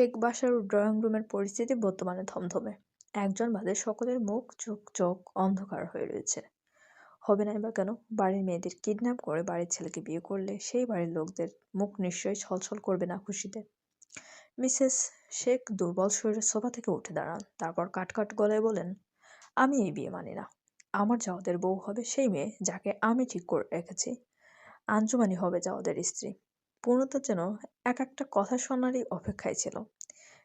শেখ বাসার ড্রয়িং রুমের পরিস্থিতি বর্তমানে থমথমে একজন বাদে সকলের মুখ, চোখ চোখ অন্ধকার হয়ে রয়েছে। হবে নাই বা কেন? বাড়ির মেয়েদের কিডন্যাপ করে বাড়ির ছেলেকে বিয়ে করলে সেই বাড়ির লোকদের মুখ নিশ্চয়ই ছলছল করবে না খুশিতে। মিসেস শেখ দুর্বল শরীরে সোফা থেকে উঠে দাঁড়ান, তারপর কাটকাট গলায় বলেন, আমি এই বিয়ে মানি না। আমার যাওয়াদের বউ হবে সেই মেয়ে যাকে আমি ঠিক করে রেখেছি। আঞ্জুমানি হবে যাওয়াদের স্ত্রী। পূর্ণতা যেন এক একটা কথা শোনারই অপেক্ষায় ছিল।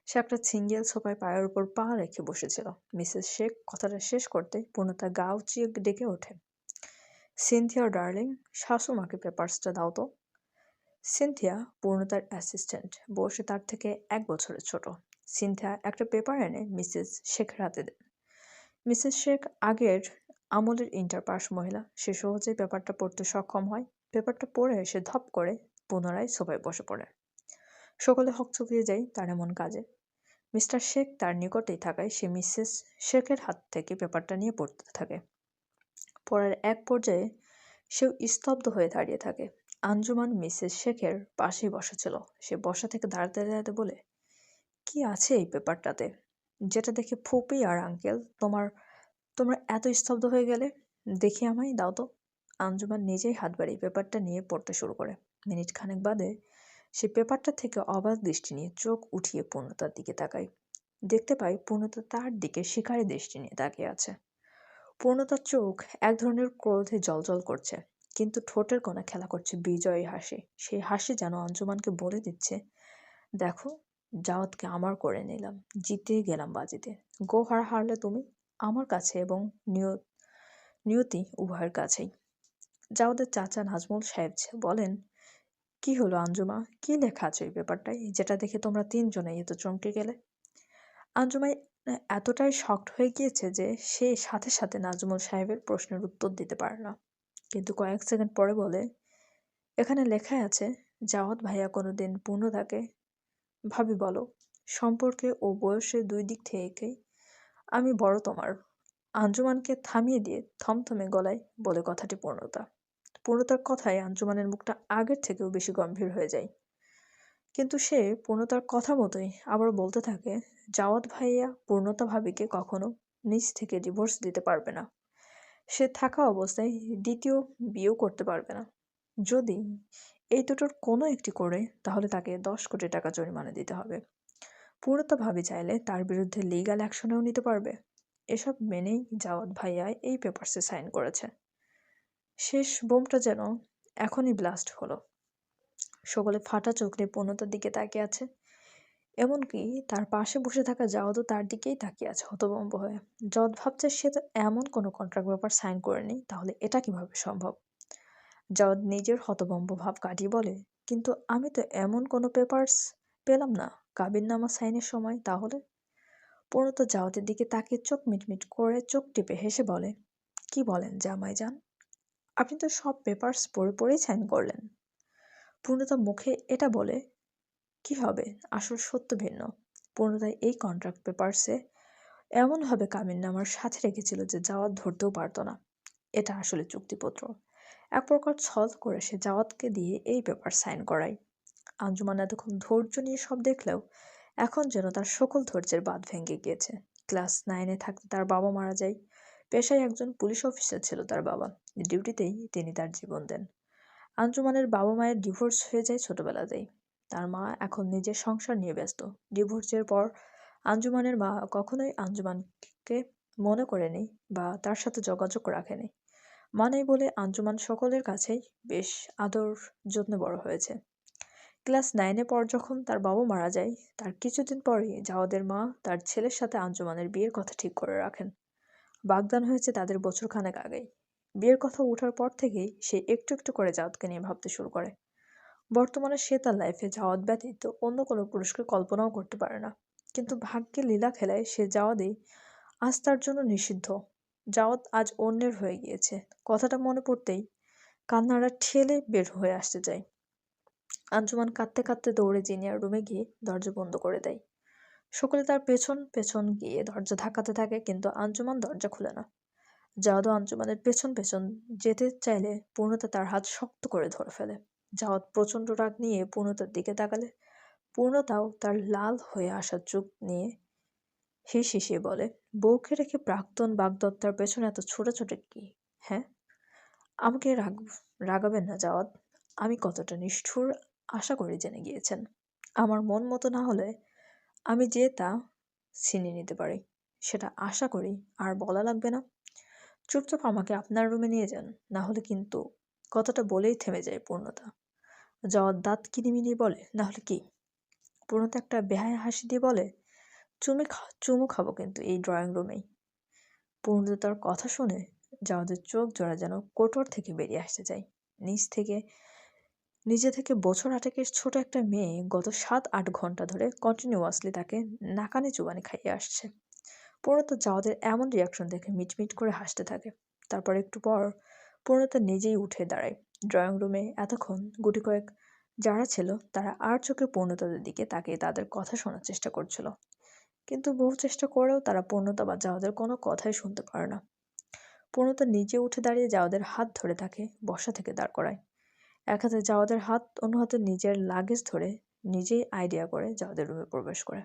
সে একটা সিঙ্গেল সোফায় পায়ের উপর পা রেখে বসেছিল। মিসেস শেখ কথাটা শেষ করতে পূর্ণতা গা উঁচিয়ে ডেকে ওঠে। সিনথিয়া, ডার্লিং শাশুমাকে পেপার্সটা দাও তো। সিনথিয়া পূর্ণতার অ্যাসিস্ট্যান্ট। বসে তার থেকে এক বছরের ছোট। সিনথিয়া একটা পেপার এনে মিসেস শেখের হাতে দেন। মিসেস শেখ আগের আমলের ইন্টারপাস মহিলা। সে সহজেই পেপারটা পড়তে সক্ষম হয়। পেপারটা পড়ে এসে ধপ করে পুনরায় সোফায় বসে পড়ে। সকলে হকচকিয়ে যায় তার এমন কাজে। মিস্টার শেখ তার নিকটেই থাকায় সে মিসেস শেখের হাত থেকে পেপারটা নিয়ে পড়তে থাকে। পড়ার এক পর্যায়ে সেও স্তব্ধ হয়ে দাঁড়িয়ে থাকে। আঞ্জুমান মিসেস শেখের পাশেই বসা ছিল সে বসা থেকে দাঁড়াতে দাঁড়াতে বলে, কি আছে এই পেপারটাতে? যেটা দেখে ফুপি আর আঙ্কেল তোমার, তোমরা এত স্তব্ধ হয়ে গেলে? দেখি আমায়, দাও তো। আঞ্জুমান নিজেই হাত বাড়িয়ে পেপারটা নিয়ে পড়তে শুরু করে। মিনিট খানেক বাদে সে পেপারটা থেকে অবাক দৃষ্টি নিয়ে চোখ উঠিয়ে পূর্ণতার দিকে তাকায়। দেখতে পাই পূর্ণতা তার দিকে শিকারী দৃষ্টি নিয়ে তাকিয়ে আছে। পূর্ণতার চোখ এক ধরনের ক্রোধে জলজল করছে, কিন্তু ঠোঁটের কোণে খেলা করছে বিজয়ী হাসি। সেই হাসি যেন অঞ্জুমানকে বলে দিচ্ছে, দেখো, জাওয়াতকে আমার করে নিলাম জিতে গেলাম বাজিতে। গো হার হারলে তুমি আমার কাছে এবং নিয়ত, নিয়তি উভয়ের কাছেই। জাওয়াদের চাচা নাজমুল সাহেব বলেন কি হলো আঞ্জুমা? কি লেখা আছে ওই ব্যাপারটাই যেটা দেখে তোমরা তিনজনেই এত চমকে গেলে। আঞ্জুমাই এতটাই শক্ট হয়ে গিয়েছে যে সে সাথে সাথে নাজমুল সাহেবের প্রশ্নের উত্তর দিতে পারে না কিন্তু কয়েক সেকেন্ড পরে বলে, এখানে লেখা আছে, জাওয়াত ভাইয়া কোনো দিন পূর্ণ থাকে ভাবি বলো, সম্পর্কে ও বয়সে দুই দিক থেকেই আমি বড় তোমার। আঞ্জুমানকে থামিয়ে দিয়ে থমথমে গলায় বলে কথাটি পূর্ণতা। পূর্ণতার কথায় আঞ্জুমানের মুখটা আগের থেকেও বেশি গম্ভীর হয়ে যায়। কিন্তু সে পূর্ণতার কথা মতোই আবার বলতে থাকে, জাওয়াত ভাইয়া পূর্ণতা ভাবিকে কখনো নিজ থেকে ডিভোর্স দিতে পারবে না। সে থাকা অবস্থায় দ্বিতীয় বিয়েও করতে পারবে না। যদি এই দুটোর কোনো একটি করে, তাহলে তাকে দশ কোটি টাকা জরিমানা দিতে হবে। পূর্ণতা ভাবি চাইলে তার বিরুদ্ধে লিগাল অ্যাকশনেও নিতে পারবে। এসব মেনেই জাওয়াত ভাইয়া এই পেপারসে সাইন করেছে। শেষ বোমটা যেন এখনই ব্লাস্ট হলো। সকলে ফাটা চোখ নিয়ে পূর্ণতার দিকে তাকিয়ে আছে। এমনকি তার পাশে বসে থাকা জাওয়াদও তার দিকেই তাকিয়ে আছে হতভম্ব হয়ে। জদ ভাবছে সে তো এমন কোনো কন্ট্রাক্ট ব্যাপার সাইন করেনি, তাহলে এটা কীভাবে সম্ভব? জাওয়াদ নিজের হতভম্ব ভাব কাটিয়ে বলে, কিন্তু আমি তো এমন কোনো পেপারস পেলাম না কাবিন নামা সাইনের সময়, তাহলে? পূর্ণতা জাওয়াদের দিকে তাকিয়ে চোখ মিটমিট করে চোখ টিপে হেসে বলে, কি বলেন জামাই যান আপনি তো সব পেপারস পড়ে পড়েই সাইন করলেন। পূর্ণতা মুখে এটা বলে, কি হবে? আসল সত্য ভিন্ন। পূর্ণতায় এই কন্ট্রাক্ট পেপারসে এমনভাবে নামার সাথে রেখেছিল যে জাওয়াত ধরতেও পারতো না। এটা আসলে চুক্তিপত্র। এক প্রকার ছল করে সে জাওয়াতকে দিয়ে এই পেপার সাইন করায়। আঞ্জুমান এতক্ষণ ধৈর্য নিয়ে সব দেখলেও এখন যেন তার সকল ধৈর্যের বাদ ভেঙে গিয়েছে। ক্লাস নাইনে থাকতে তার বাবা মারা যায়। পেশায় একজন পুলিশ অফিসার ছিল তার বাবা। ডিউটিতেই তিনি তার জীবন দেন। আঞ্জুমানের বাবা মায়ের ডিভোর্স হয়ে যায় ছোটবেলাতেই। তার মা এখন নিজের সংসার নিয়ে ব্যস্ত। ডিভোর্সের পর আঞ্জুমানের মা কখনোই আঞ্জুমানকে মনে করেনি বা তার সাথে যোগাযোগ রাখেনি। মানেই বলে আঞ্জুমান সকলের কাছেই বেশ আদর যত্নে বড় হয়েছে। ক্লাস নাইনে পর যখন তার বাবা মারা যায়, তার কিছুদিন পরেই জাওয়াদের মা তার ছেলের সাথে আঞ্জুমানের বিয়ের কথা ঠিক করে রাখেন। বাগদান হয়েছে তাদের বছর খানেক আগেই। বিয়ের কথা ওঠার পর থেকেই সে একটু একটু করে জাওয়াতকে নিয়ে ভাবতে শুরু করে। বর্তমানে সে তার লাইফে জাওয়াত ব্যতীত অন্য কোনো পুরুষকে কল্পনাও করতে পারে না। কিন্তু ভাগ্যে লীলা খেলায় সে জাওয়াতই আজ তার জন্য নিষিদ্ধ। জাওয়াত আজ অন্যের হয়ে গিয়েছে। কথাটা মনে পড়তেই কান্নারা ঠেলে বের হয়ে আসতে চায়। আঞ্জুমান কাঁদতে কাঁদতে দৌড়ে জিনিয়ার রুমে গিয়ে দরজা বন্ধ করে দেয়। সকলে তার পেছন পেছন গিয়ে দরজা ধাক্কাতে থাকে, কিন্তু আঞ্জুমান দরজা খুলে না। জাওয়াদও আঞ্জুমানের পেছন পেছন যেতে চাইলে পূর্ণতা তার হাত শক্ত করে ধরে ফেলে। জাওয়াত প্রচণ্ড রাগ নিয়ে পূর্ণতার দিকে তাকালে। পূর্ণতাও তার লাল হয়ে আসা চোখ নিয়ে হিস হিসিয়ে বলে, বউকে রেখে প্রাক্তন বাগদত্তার পেছনে এত ছোটাছুটি কি? হ্যাঁ? আমাকে রাগ, রাগাবেন না যাওয়াত আমি কতটা নিষ্ঠুর আশা করি জেনে গিয়েছেন। আমার মন মতো না হলে আমি যে তা ছিনিয়ে নিতে পারি, সেটা আশা করি আর বলা লাগবে না। চুপচাপ আমাকে আপনার রুমে নিয়ে যান, না হলে কিন্তু কথাটা বলেই থেমে যায় পূর্ণতা। যাওয়ার দাঁত কিনিমিনি বলে, না হলে কি? পূর্ণতা একটা বেহায় হাসি দিয়ে বলে, চুমে চুমু খাব কিন্তু এই ড্রয়িং রুমেই। পূর্ণতা তার কথা শুনে যাওয়াদের চোখ জোড়া যেন কোটর থেকে বেরিয়ে আসতে চায়। নিচ থেকে নিজে থেকে বছর আটেকের ছোট একটা মেয়ে গত সাত আট ঘণ্টা ধরে কন্টিনিউয়াসলি তাকে নাকানি চুবানি খাইয়ে আসছে। পূর্ণতা যাওয়াদের এমন রিয়াকশন দেখে মিটমিট করে হাসতে থাকে। তারপর একটু পর পূর্ণতা নিজেই উঠে দাঁড়ায়। ড্রয়িং রুমে এতক্ষণ গুটি কয়েক যারা ছিল, তারা আর চোখে পূর্ণতাদের দিকে তাকিয়ে তাদের কথা শোনার চেষ্টা করছিল। কিন্তু বহু চেষ্টা করেও তারা পূর্ণতা বা যাওয়াদের কোনো কথাই শুনতে পারে না। পূর্ণতা নিজে উঠে দাঁড়িয়ে যাওয়াদের হাত ধরে তাকে বসা থেকে দাঁড় করায়। এক হাতে যাওয়াদের হাত, অন্য হাতে নিজের লাগেজ ধরে নিজেই আইডিয়া করে যাওয়াদের রুমে প্রবেশ করে।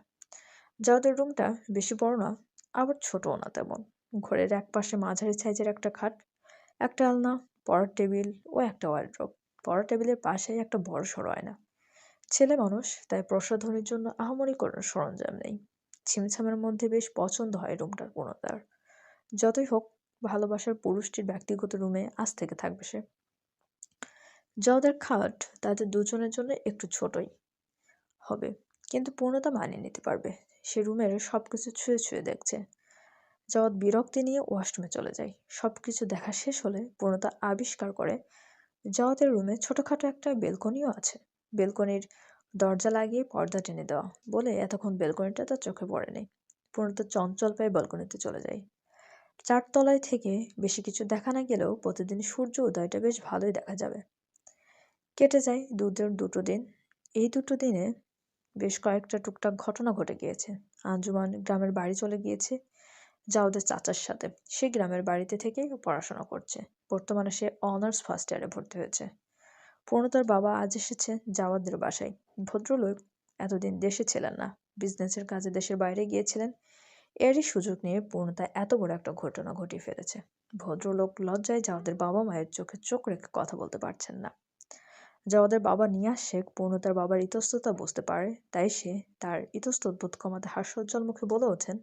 যাওয়াদের রুমটা বেশি বড় না, আবার ছোটও না তেমন। ঘরের এক পাশে মাঝারি সাইজের একটা খাট, একটা আলনা, পড়ার টেবিল ও একটা ওয়ার্ড্রোব পড়ার টেবিলের পাশেই একটা বড় সড়ো আয়না। ছেলে মানুষ, তাই প্রসাধনের জন্য আহামরি কোনো সরঞ্জাম নেই। ছিমছামের মধ্যে বেশ পছন্দ হয় রুমটার পূর্ণতার যতই হোক, ভালোবাসার পুরুষটির ব্যক্তিগত রুমে আজ থেকে থাকবে সে। যাদের খাট তাদের দুজনের জন্য একটু ছোটই হবে। কিন্তু পূর্ণতা মানিয়ে নিতে পারবে। সে রুমের সব কিছু ছুঁয়ে ছুঁয়ে দেখছে। জগৎ বিরক্তি নিয়ে ওয়াশরুমে চলে যায়। সব কিছু দেখা শেষ হলে পূর্ণতা আবিষ্কার করে জগতের রুমে ছোটোখাটো একটা বেলকনিও আছে। বেলকনির দরজা লাগিয়ে পর্দা টেনে দেওয়া বলে এতক্ষণ বেলকনিটা তার চোখে পড়েনি। পূর্ণতা চঞ্চল পায়ে বেলকনিতে চলে যায়। চারতলায় থেকে বেশি কিছু দেখা না গেলেও প্রতিদিন সূর্য উদয়টা বেশ ভালোই দেখা যাবে। কেটে যায় দুধের দুটো দিন। এই দুটো দিনে বেশ কয়েকটা টুকটাক ঘটনা ঘটে গিয়েছে। আঞ্জুমান গ্রামের বাড়ি চলে গিয়েছে যা ওদের চাচার সাথে। সে গ্রামের বাড়িতে থেকেই পড়াশোনা করছে। বর্তমানে সে অনার্স ফার্স্ট ইয়ারে ভর্তি হয়েছে। পূর্ণতার বাবা আজ এসেছে জাওয়াদের বাসায়। ভদ্রলোক এতদিন দেশে ছিলেন না। বিজনেসের কাজে দেশের বাইরে গিয়েছিলেন। এরই সুযোগ নিয়ে পূর্ণতা এত বড় একটা ঘটনা ঘটিয়ে ফেলেছে। ভদ্রলোক লজ্জায় যাওয়াদের বাবা মায়ের চোখে চোখ রেখে কথা বলতে পারছেন না। যাওয়াদের বাবা নিয়াজ শেখ পূর্ণতার বাবার ইতস্ততা বুঝতে পারে, তাই সে তার ইতস্তত বোধ কমাতে হাস্যোজ্জ্বল মুখে বলে ওঠেন,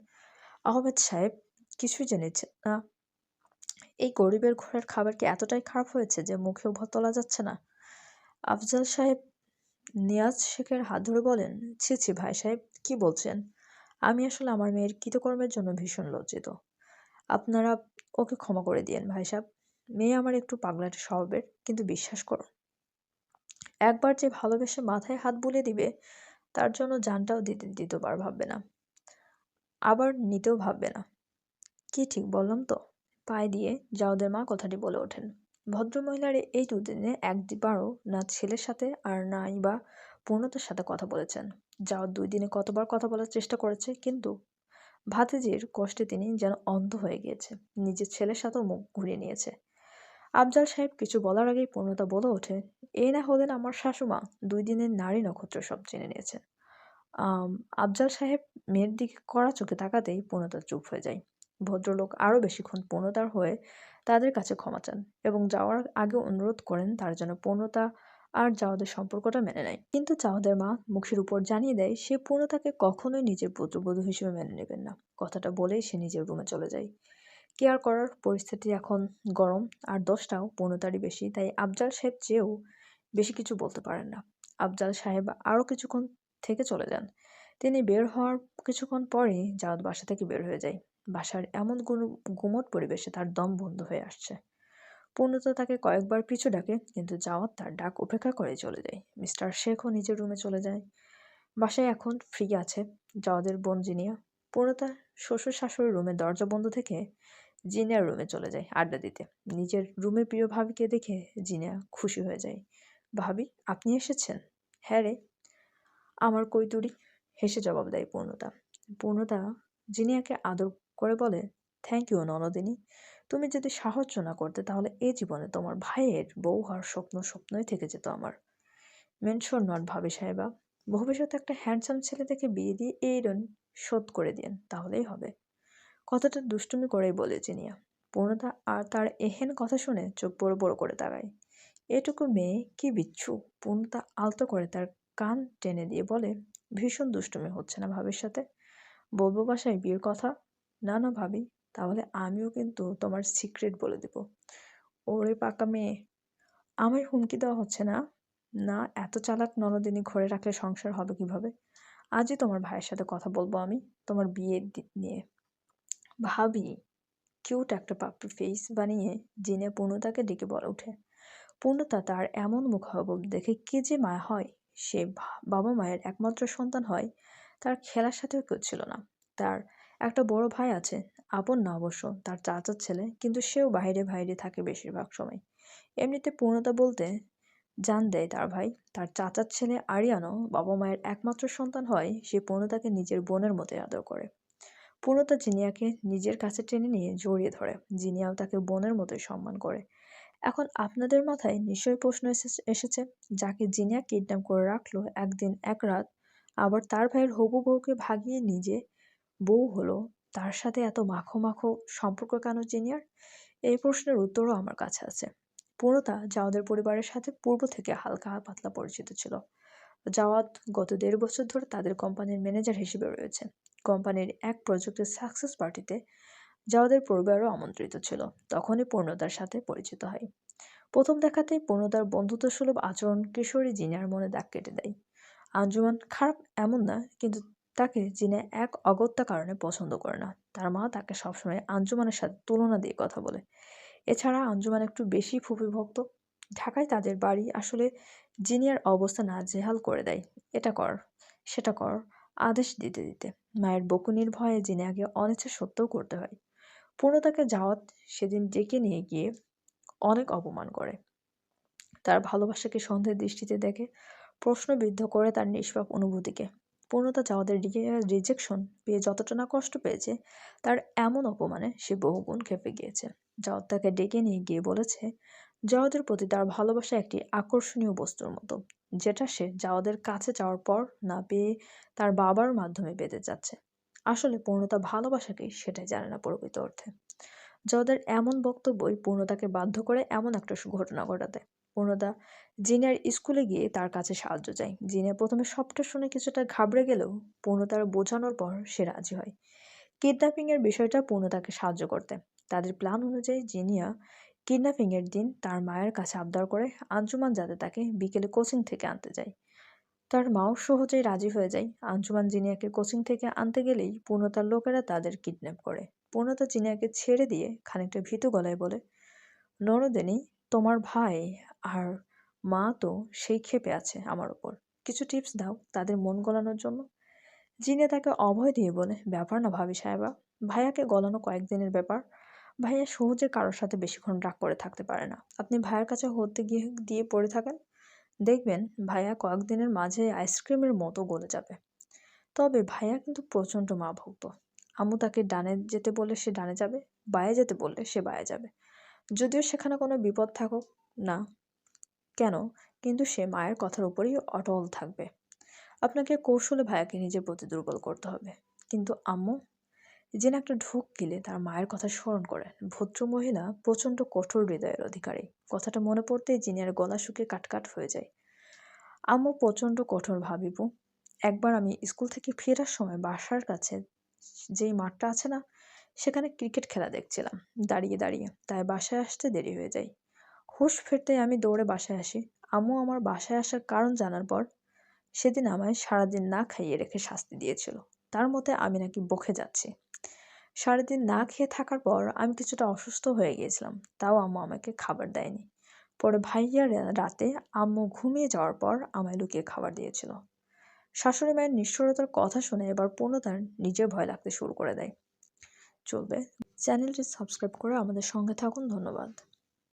আহমেদ সাহেব, কিছুই জেনেছে না। এই গরিবের ঘরের খাবার কি এতটাই খারাপ হয়েছে যে মুখেও ভর তোলা যাচ্ছে না? আফজাল সাহেব নিয়াজ শেখের হাত ধরে বলেন, ছি ছি ভাই সাহেব, কি বলছেন? আমি আসলে আমার মেয়ের কৃতকর্মের জন্য ভীষণ লজ্জিত। আপনারা ওকে ক্ষমা করে দিয়েন ভাই সাহেব। মেয়ে আমার একটু পাগলাটে স্বভাবের, কিন্তু বিশ্বাস করুন একবার যে ভালোবেসে মাথায় হাত বুলিয়ে দিবে, তার জন্য জানটাও দিতে, দ্বিতীয়বার ভাববে না। আবার নিতেও ভাববে না। কি ঠিক বললাম তো? পায়ে দিয়ে যাওদের মা কথাটি বলে ওঠেন। ভদ্রমহিলার এই দুদিনে একবারও না ছেলের সাথে আর নাই বা পূর্ণতার সাথে কথা বলেছেন। যাওয়ার দুই দিনে কতবার কথা বলার চেষ্টা করেছে, কিন্তু ভাতিজির কষ্টে তিনি যেন অন্ধ হয়ে গিয়েছে। নিজের ছেলের সাথেও মুখ ঘুরিয়ে নিয়েছে। আফজাল সাহেব কিছু বলার আগেই পূর্ণতা বলে ওঠে, এ না হলেন আমার শাশুমা, দুই দিনের নারী নক্ষত্র সব জেনে নিয়েছেন। আফজাল সাহেব মেয়ের দিকে কড়া চোখে তাকাতেই পূর্ণতা চুপ হয়ে যায়। ভদ্রলোক আরও বেশিক্ষণ পূর্ণতার হয়ে তাদের কাছে ক্ষমা চান এবং যাওয়ার আগে অনুরোধ করেন তার জন্য পূর্ণতা আর জাওয়াদের সম্পর্কটা মেনে নেয়। কিন্তু জাওয়াদের মা মুখের উপর জানিয়ে দেয়, সে পূর্ণতাকে কখনোই নিজের পুত্রবধূ হিসেবে মেনে নেবেন না। কথাটা বলেই সে নিজের রুমে চলে যায়। কেয়ার করার পরিস্থিতি এখন গরম, আর দশটাও পূর্ণতারই বেশি। তাই আফজাল সাহেব চেয়েও বেশি কিছু বলতে পারেন না। আফজাল সাহেব আরও কিছুক্ষণ থেকে চলে যান। তিনি বের হওয়ার কিছুক্ষণ পরেই জাওয়াত বাসা থেকে বের হয়ে যায়। বাসার এমন গুমট পরিবেশে তার দম বন্ধ হয়ে আসছে। পূর্ণতা তাকে কয়েকবার পিছু ডাকে, কিন্তু জাওয়াত তার ডাক উপেক্ষা করে চলে যায়। মিস্টার শেখও নিজের রুমে চলে যায়। বাসায় এখন ফ্রি আছে জাওয়াদের বোন জিনিয়া। পূর্ণতা শ্বশুর শাশুড়ির রুমে দরজা বন্ধ থেকে জিনিয়ার রুমে চলে যায় আড্ডা দিতে। নিজের রুমের প্রিয় ভাবিকে দেখে জিনিয়া খুশি হয়ে যায়। ভাবি, আপনি এসেছেন? হ্যাঁ রে। আমার কৈতুরি হেসে জবাব দেয় পূর্ণতা। পূর্ণতা জিনিয়াকে আদর করে বলে থ্যাংক ইউ ননদিনী। তুমি যদি সাহায্য না করতে, তাহলে এ জীবনে তোমার ভাইয়ের বউ হওয়ার স্বপ্ন স্বপ্নই থেকে যেত আমার। মেনশন নট ভাবি সাহেবা। ভবিষ্যতে একটা হ্যান্ডসাম ছেলে দেখে বিয়ে দিয়ে এই ঋণ শোধ করে দিন তাহলেই হবে। কথাটা দুষ্টুমি করেই বলে জিনিয়া পূর্ণতা আর তার এহেন কথা শুনে চোখ বড় বড় করে তাকায়। এটুকু মেয়ে কি বিচ্ছু? পূর্ণতা আলতো করে তার কান টেনে দিয়ে বলে, ভীষণ দুষ্টুমি হচ্ছে না ভাবির সাথে। বলব বাসায় বিয়ের কথা? না না ভাবি। তাহলে আমিও কিন্তু তোমার সিক্রেট বলে দেব। ওরে পাকা মেয়ে আমায় হুমকি দেওয়া হচ্ছে না? না, এত চালাক ননদিনী ঘরে রাখলে সংসার হবে কীভাবে? আজই তোমার ভাইয়ের সাথে কথা বলব আমি, তোমার দিক নিয়ে। ভাবি, কিউট একটা পাপ্পি ফেস বানিয়ে জিনে পূর্ণতাকে ডেকে বলে ওঠে। পূর্ণতা তার এমন মুখাবব দেখে কে যে মায়া হয়। সে বাবা মায়ের একমাত্র সন্তান হয়, তার খেলার সাথেও কেউ ছিল না। তার একটা বড় ভাই আছে, আপন না অবশ্য, তার চাচার ছেলে, কিন্তু সেও বাইরে বাইরে থাকে বেশিরভাগ সময়। এমনিতে পূর্ণতা বলতে জান দেয় তার ভাই, তার চাচার ছেলে আরিয়ানও বাবা মায়ের একমাত্র সন্তান হয়, সে পূর্ণতাকে নিজের বোনের মতোই আদর করে। পূর্ণতা জিনিয়াকে নিজের কাছে টেনে নিয়ে জড়িয়ে ধরে জিনিয়াও তাকে বোনের মতোই সম্মান করে। এখন আপনাদের মাথায় নিশ্চয়ই প্রশ্ন এসেছে যাকে জিনিয়া কিডন্যাপ করে রাখল একদিন এক রাত, আবার তার ভাইয়ের হবু বউকে ভাগিয়ে নিজে বউ হলো, তার সাথে এত মাখো মাখো সম্পর্ক কেন জিনিয়ার এই প্রশ্নের উত্তরও আমার কাছে আছে। পূর্ণতা জাওয়াদের পরিবারের সাথে পূর্ব থেকে হালকা পাতলা পরিচিত ছিল। জাওয়াদ গত দেড় বছর ধরে তাদের কোম্পানির ম্যানেজার হিসেবে রয়েছে। কোম্পানির এক প্রজেক্টের সাকসেস পার্টিতে জাওয়াদের পরিবারও আমন্ত্রিত ছিল। তখনই পূর্ণতার সাথে পরিচিত হয়। প্রথম দেখাতেই পূর্ণতার বন্ধুত্বসুলভ আচরণ কিশোরী জিনার মনে দাগ কেটে দেয়। আঞ্জুমান খারাপ এমন না, কিন্তু তাকে জিনে এক অগত্যা কারণে পছন্দ করে না। তার মা তাকে সবসময় আঞ্জুমানের সাথে তুলনা দিয়ে কথা বলে। এছাড়া আঞ্জুমান একটু বেশি ভক্ত ঢাকায় তাদের বাড়ি আসলে জিনিয়ার অবস্থা নাজেহাল করে দেয়। এটা কর, সেটা কর আদেশ দিতে দিতে। মায়ের বকুনির ভয়ে জিনিয়াকে অনিচ্ছা সত্ত্বেও করতে হয়। পূর্ণতাকে জাওয়াত সেদিন ডেকে নিয়ে গিয়ে অনেক অপমান করে। তার ভালোবাসাকে সন্দেহের দৃষ্টিতে দেখে প্রশ্নবিদ্ধ করে তার নিষ্পাপ অনুভূতিকে। পূর্ণতা যাওয়াদের রিজেকশন পেয়ে যতটা না কষ্ট পেয়েছে, তার এমন অপমানে সে বহুগুণ খেপে গিয়েছে। জাওয়াদ তাকে ডেকে নিয়ে গিয়ে বলেছে জাওয়াদের প্রতি তার ভালোবাসা একটি আকর্ষণীয় বস্তুর মতো, যেটা সে জাওয়াদের কাছে যাওয়ার পর না পেয়ে তার বাবার মাধ্যমে পেতে যাচ্ছে। আসলে পূর্ণতা ভালোবাসাকেই সেটাই জানে না প্রকৃত অর্থে। জাওয়াদের এমন বক্তব্যই পূর্ণতাকে বাধ্য করে এমন একটা ঘটনা ঘটাতে। পূর্ণতা জিনের স্কুলে গিয়ে তার কাছে সাহায্য চায়। জিনে প্রথমে সবটা শুনে কিছুটা ঘাবড়ে গেলেও পূর্ণতার বোঝানোর পর সে রাজি হয়। কিডন্যাপিংয়ের বিষয়টা পূর্ণতাকে সাহায্য করতে। তাদের প্ল্যান অনুযায়ী জিনিয়া কিডন্যাপিংয়ের দিন তার মায়ের কাছে আবদার করে আঞ্জুমান যাতে তাকে বিকেলে কোচিং থেকে আনতে যায়। তার মাও সহজেই রাজি হয়ে যায়। আঞ্জুমান জিনিয়াকে কোচিং থেকে আনতে গেলেই পূর্ণতার লোকেরা তাদের কিডন্যাপ করে। পূর্ণতা জিনিয়াকে ছেড়ে দিয়ে খানিকটা ভীতু গলায় বলে, নরদিনী, তোমার ভাই আর মা তো সেই ক্ষেপে আছে আমার ওপর কিছু টিপস দাও তাদের মন গলানোর জন্য। জিনে তাকে অভয় দিয়ে বলে, ব্যাপার না ভাবি সাহেবা। ভাইয়াকে গলানো কয়েকদিনের ব্যাপার। ভাইয়া সহজে কারোর সাথে বেশিক্ষণ রাগ করে থাকতে পারে না। আপনি ভাইয়ের কাছে হতে গিয়ে দিয়ে পড়ে থাকেন। দেখবেন ভাইয়া কয়েকদিনের মাঝে আইসক্রিমের মতো গলে যাবে। তবে ভাইয়া কিন্তু প্রচণ্ড মা ভক্ত আম্মু তাকে ডানে যেতে বললে সে ডানে যাবে, বায়ে যেতে বললে সে বায়ে যাবে। যদিও সেখানে কোনো বিপদ থাকুক না কেন, কিন্তু সে মায়ের কথার উপরেই অটল থাকবে। আপনাকে কৌশলে ভাইয়াকে নিজের প্রতি দুর্বল করতে হবে। কিন্তু আম্মু যেন একটা ঢোক গিলে তার মায়ের কথা স্মরণ করেন। ভদ্র মহিলা প্রচণ্ড কঠোর হৃদয়ের অধিকারী। কথাটা মনে পড়তেই জিনিয়ার গলা শুকিয়ে কাটকাট হয়ে যায়। আম্মু প্রচণ্ড কঠোর ভাবিব একবার আমি স্কুল থেকে ফেরার সময় বাসার কাছে যেই মাঠটা আছে না, সেখানে ক্রিকেট খেলা দেখছিলাম, দাঁড়িয়ে দাঁড়িয়ে। তাই বাসায় আসতে দেরি হয়ে যায়। হুশ ফিরতে আমি দৌড়ে বাসায় আসি। আম্মু আমার বাসায় আসার কারণ জানার পর সেদিন আমায় সারাদিন না খাইয়ে রেখে শাস্তি দিয়েছিল। তার মতে আমি নাকি বকে যাচ্ছি। সারাদিন না খেয়ে থাকার পর আমি কিছুটা অসুস্থ হয়ে গিয়েছিলাম। তাও আম্মু আমাকে খাবার দেয়নি। পরে ভাইয়া রাতে আম্মু ঘুমিয়ে যাওয়ার পর আমায় লুকিয়ে খাবার দিয়েছিল। শাশুড়ি মায়ের নিষ্ঠুরতার কথা শুনে এবার পূর্ণতার নিজের ভয় লাগতে শুরু করে দেয়। চলবে। চ্যানেলটি সাবস্ক্রাইব করে আমাদের সঙ্গে থাকুন। ধন্যবাদ।